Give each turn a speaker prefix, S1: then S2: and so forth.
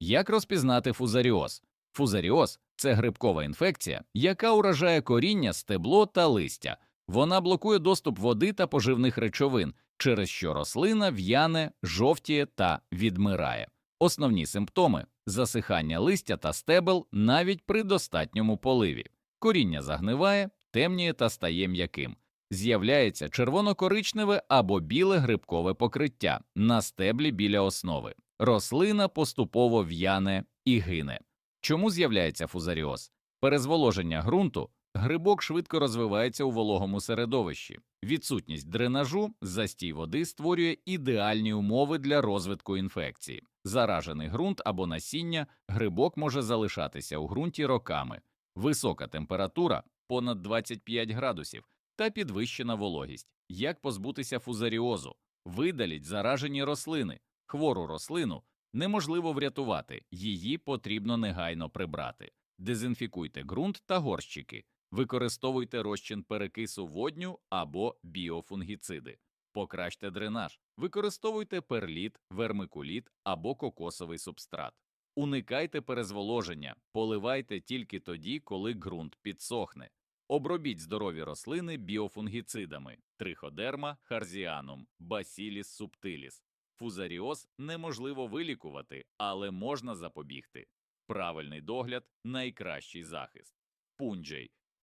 S1: Як розпізнати фузаріоз? Фузаріоз це грибкова інфекція, яка уражає коріння, стебло та листя. Вона блокує доступ води та поживних речовин, через що рослина в'яне, жовтіє та відмирає. Основні симптоми засихання листя та стебел навіть при достатньому поливі. Коріння загниває, темніє та стає м'яким. З'являється червоно-коричневе або біле грибкове покриття на стеблі біля основи. Рослина поступово в'яне і гине. Чому з'являється фузаріоз? Перезволоження ґрунту. Грибок швидко розвивається у вологому середовищі. Відсутність дренажу, застій води створює ідеальні умови для розвитку інфекції. Заражений ґрунт або насіння, грибок може залишатися у ґрунті роками. Висока температура понад 25 градусів та підвищена вологість. Як позбутися фузаріозу? Видаліть заражені рослини. Хвору рослину неможливо врятувати, її потрібно негайно прибрати. Дезінфікуйте ґрунт та горщики, використовуйте розчин перекису водню або біофунгіциди. Покращте дренаж, використовуйте перліт, вермикуліт або кокосовий субстрат. Уникайте перезволоження, поливайте тільки тоді, коли ґрунт підсохне. Обробіть здорові рослини біофунгіцидами триходерма, харзіанум, басіліс субтиліс. Фузаріоз неможливо вилікувати, але можна запобігти. Правильний догляд найкращий захист. Пунджей